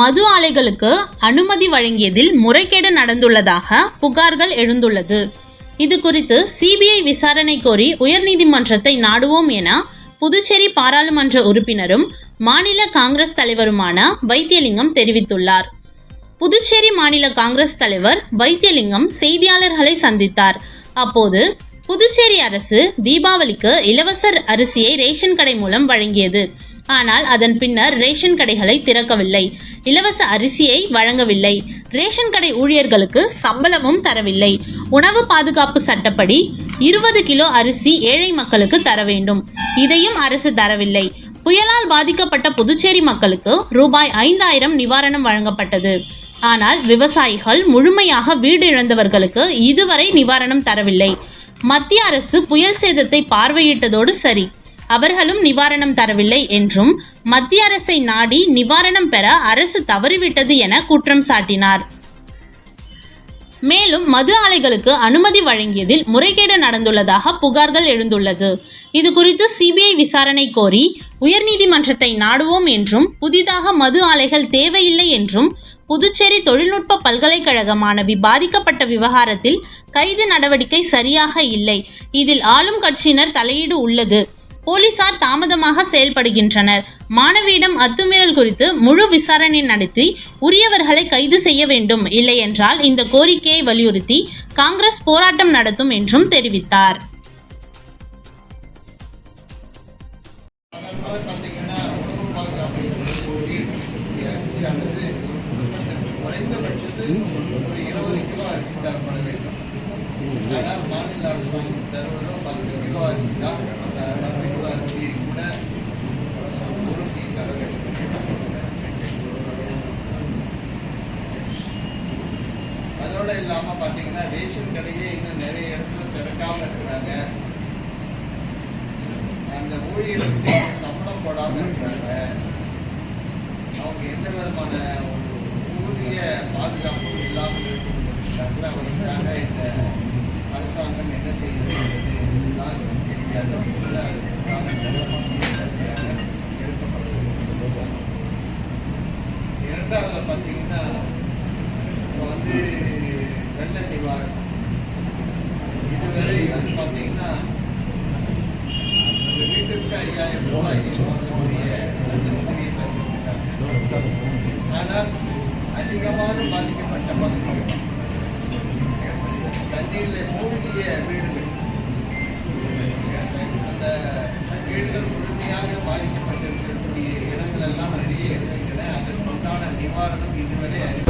மது ஆலைகளுக்கு அனுமதி வழங்கியதில் முறைகேடு நடந்துள்ளதாக புகார்கள் எழுந்துள்ளது. இது குறித்து சிபிஐ விசாரணை கோரி உயர்நீதிமன்றத்தை நாடுவோம் என புதுச்சேரி பாராளுமன்ற உறுப்பினரும் மாநில காங்கிரஸ் தலைவருமான வைத்தியலிங்கம் தெரிவித்துள்ளார். புதுச்சேரி மாநில காங்கிரஸ் தலைவர் வைத்தியலிங்கம் செய்தியாளர்களை சந்தித்தார். அப்போது புதுச்சேரி அரசு தீபாவளிக்கு இலவச அரிசியை ரேஷன் கடை மூலம் வழங்கியது. ஆனால் அதன் பின்னர் ரேஷன் கடைகளை திறக்கவில்லை. இலவச அரிசியை வழங்கவில்லை. ரேஷன் கடை ஊழியர்களுக்கு சம்பளமும் தரவில்லை. உணவு பாதுகாப்பு சட்டப்படி இருபது கிலோ அரிசி ஏழை மக்களுக்கு தர வேண்டும். இதையும் அரசு தரவில்லை. புயலால் பாதிக்கப்பட்ட புதுச்சேரி மக்களுக்கு ரூபாய் ஐந்தாயிரம் நிவாரணம் வழங்கப்பட்டது. ஆனால் விவசாயிகள் முழுமையாக வீடு இழந்தவர்களுக்கு இதுவரை நிவாரணம் தரவில்லை. மத்திய அரசு புயல் சேதத்தை பார்வையிட்டதோடு சரி. அவர்களும் நிவாரணம் தரவில்லை என்றும் மத்திய அரசை நாடி நிவாரணம் பெற அரசு தவறிவிட்டது என குற்றம் சாட்டினார். மேலும் மது ஆலைகளுக்கு அனுமதி வழங்கியதில் முறைகேடு நடந்துள்ளதாக புகார்கள் எழுந்துள்ளது. இது குறித்து சிபிஐ விசாரணை கோரி உயர்நீதிமன்றத்தை நாடுவோம் என்றும் புதிதாக மது ஆலைகள் தேவையில்லை என்றும் புதுச்சேரி தொழில்நுட்ப பல்கலைக்கழக மாணவி பாதிக்கப்பட்ட விவகாரத்தில் கைது நடவடிக்கை சரியாக இல்லை. இதில் ஆளும் கட்சியினர் தலையீடு உள்ளது. போலீசார் தாமதமாக செயல்படுகின்றனர். மாணவியிடம் அத்துமீறல் குறித்து முழு விசாரணை நடத்தி உரியவர்களை கைது செய்ய வேண்டும். இல்லையென்றால் இந்த கோரிக்கையை வலியுறுத்தி காங்கிரஸ் போராட்டம் நடத்தும் என்றும் தெரிவித்தார். மாநில அரசாங்கம் தருவதோ பத்து கிலோ அரிசி தான் அந்த பத்து கிலோ அரிசியை கூட உருசி தர வேண்டும் அதோட இல்லாமல் பார்த்தீங்கன்னா ரேஷன் கடையே இன்னும் நிறைய இடத்துல திறக்காம இருக்கிறாங்க. அந்த ஊழியர்களுக்கு சம்பளம் போடாம இருக்கிறாங்க. அவங்க எந்த விதமான ஒரு ஊதிய பாதுகாப்பும் இல்லாமல் இருக்கிறாங்க அவர்களுக்காக இந்த ஆனால் அதிகமாக பாதிக்கப்பட்ட பகுதிகள் தண்ணீரில் மூழ்கிய வீடுகள் அந்த வீடுகள் முழுமையாக பாதிக்கப்பட்டிருக்கக்கூடிய இடங்கள் எல்லாம் நிறைய இருக்கின்றன அதற்குண்டான நிவாரணம் இதுவரை அறிவிக்கப்படவில்லை.